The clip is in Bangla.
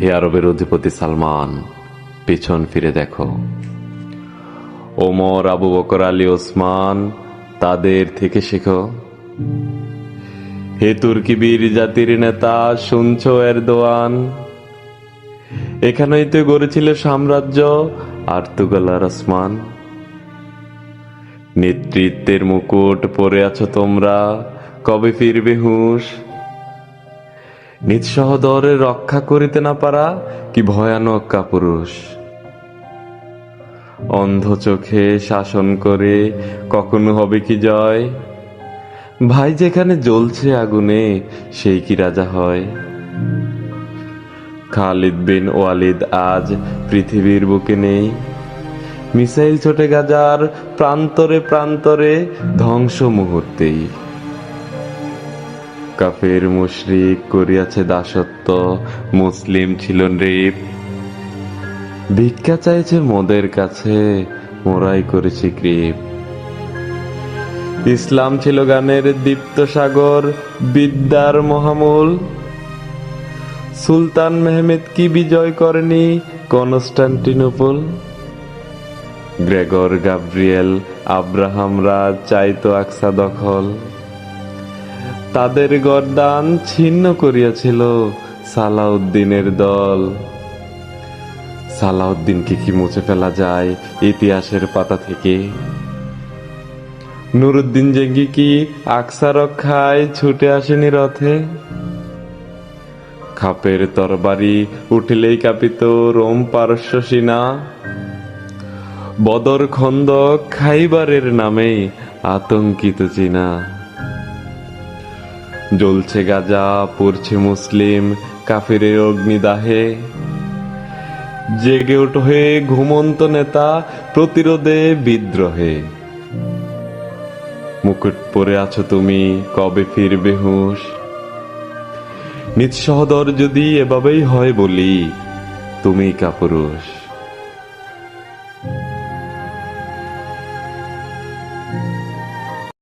হে আরবের অধিপতি সালমান, পেছন ফিরে দেখো। ওমর, আবু বকর, আলী, ওসমান, তাদের থেকে শেখো। হে তুর্কি বীর জাতির নেতা, শুনছ এর দোয়ান এখানেই তো গড়েছিল সাম্রাজ্য, আর তুগলার আসমান। নেতৃত্বের মুকুট পরে আছো তোমরা, কবে ফিরবে হুঁশ? নিজ সহদরে রক্ষা করিতে না পারা কি ভয়ানক কাপুরুষ। অন্ধ চোখে শাসন করে কখনো হবে কি জয়? ভাই যেখানে জ্বলছে আগুনে, সেই কি রাজা হয়? খালিদ বিন ওয়ালিদ আজ পৃথিবীর বুকে নেই। মিসাইল ছোটে গাজার প্রান্তরে প্রান্তরে ধ্বংস মুহূর্তেই। কাফের মুশরিক করিয়াছে দাসত্ব, মুসলিম ছিল নৃপ। ভিক্ষা চাইছে মোদের কাছে, মোরাই করেছি কৃপ ইসলাম ছিল গানের দীপ্ত সাগর, বিদ্যার মহামূল। সুলতান মেহমেদ কি বিজয় করেনি কনস্টান্টিনোপল? গ্রেগর গাব্রিয়েল আব্রাহামরা চাইতো আকসা দখল। তাদের গরদান ছিন্ন করিয়াছিল সালাউদ্দিনের দল। সালাউদ্দিনকে কি মুছে ফেলা যায় ইতিহাসের পাতা থেকে? নুরুদ্দিন জেঙ্গি কি আকসা রক্ষায় ছুটে আসেনি রথে? খাপের তরবারি উঠিলেই কাঁপিত রোম পারস্য সিনা। বদর খন্দক খাইবারের নামে আতঙ্কিত চীনা। জ্বলছে গাজা, পড়ছে মুসলিম, কাফিরের অগ্নিদাহে। জেগে ওঠে ঘুমন্ত নেতা, প্রতিরোধে বিদ্রোহে। মুকুট পরে আছো তুমি, কবে ফিরবে হুঁশ? নিঃসহদর যদি এভাবেই হয় বলি তুমি কাপুরুষ।